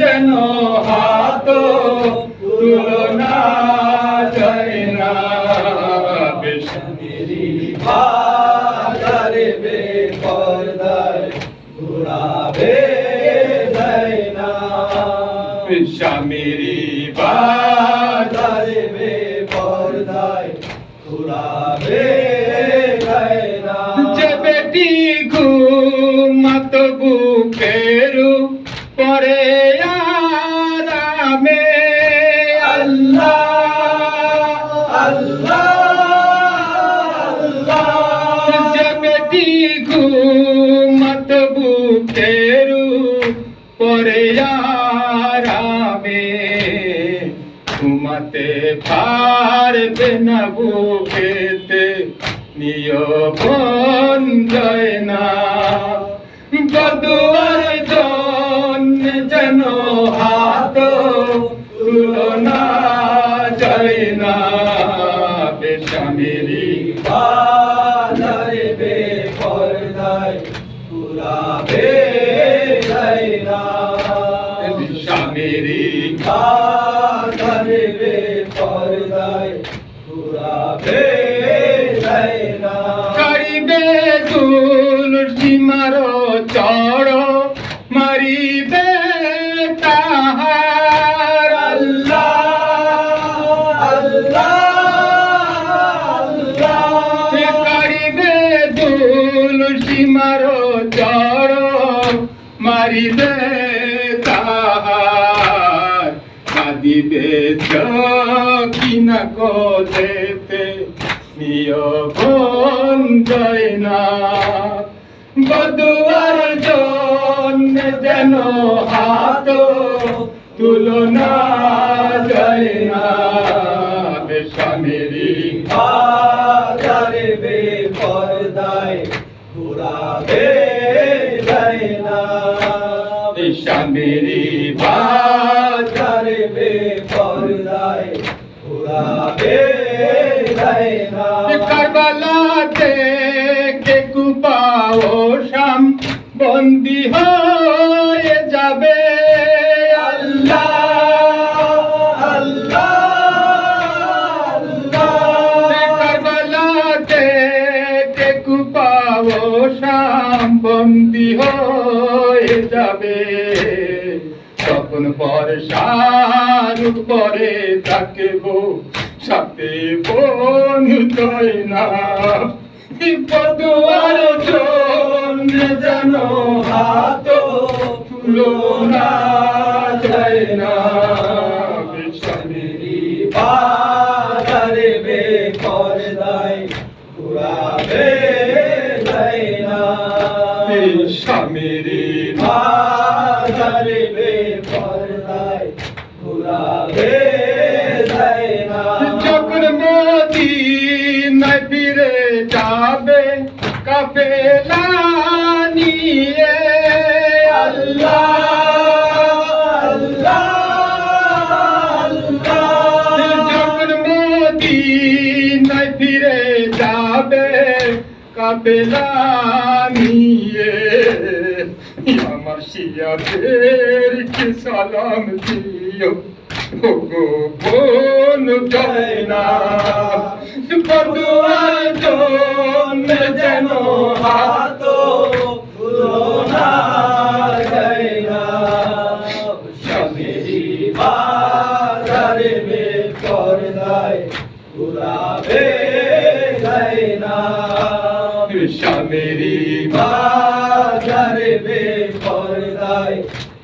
যেন হাত তুলনা যায় না। মেরি বাজারে বে পর্দায় ঘুরাবে যায় না। স্বামীরি বাদ বাজারে ঘুরাবে না বুকেতে নিয়মন যায় না। বদুয়ার জন্য যেন হাত তুলনা যায় না। বেশামেরি বাজারে বে পর্দায় ঘুরাবে যায় না। স্বামীরি বাজারে দুল সীমার চড় মারিবে তাহার আল্লাহ। আল্লাহ কারিবে দুল সীমার চড় মারিবে তাহার। কাঁদিবে কিনা গলেতে নিয়বন যায় না। বদুয়ার জন্য যেন হাত তুলনা যায় না। বেশামেরি বে পর্দায় ঘুরাবে না। বাজারে বে পর্দায় ঘুরাবে না। কারবালাতে শাম বন্দি হয়ে যাবে। আল্লাহ আল্লাহ আল্লাহ কারবালাতে শাম বন্দি হয়ে যাবে। তখন পর শাহরুখ পরে থাকব সাথে বোন তৈ না পদুয়ার জন্য যেন হাত তুলো না যায় না। মেরি বাজারে বে পর্দায় ঘুরাবে যায় না। স্বামীর বাজারে বে পর্দায় ঘুরাবে যায় মোদি নাই ফিরে যাবে কাফেলা নিয়ে। আমার শিয়াদের কি সালাম দিও। ওগো বোন যায় না বদুয়ার জন্য যেন হাত স্বামীরি বাজারে বে পর্দায়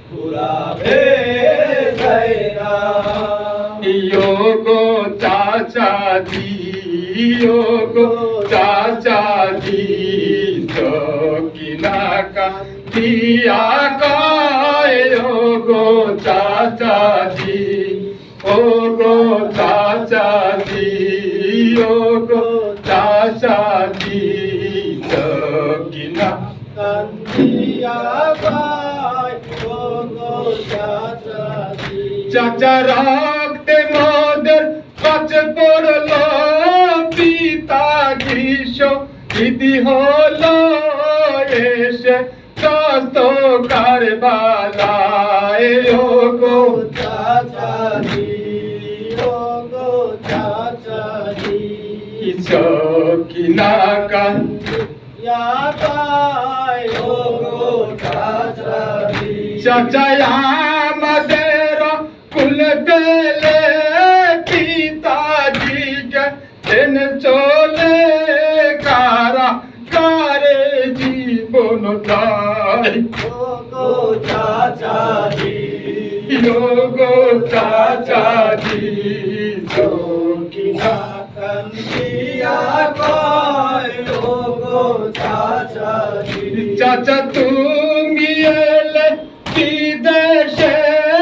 পুরাবে জয়না ইয়োগ চাচা দি ইয়োগ চাচা দি সকিনা কা দিয়া কায়োগ চাচা দি ও গো চাচা দি ও চাচা রাখতে মদের কাছে পড়ল, পিতা গ্রীষ্ম দিদি হলো এসে কত কারবালায়। ও গো চাচাজি ও গো চাচাজি সকিনা কান্দ ইয়াদাই ও গো চাচাজি চাচা আমাদের কুল পেলে পিতাজিকে তেন চলে কারা কারে জীবন তাই ও গো চাচাজি গো চাচাজি সকিনা কান্দি চাচা তুমি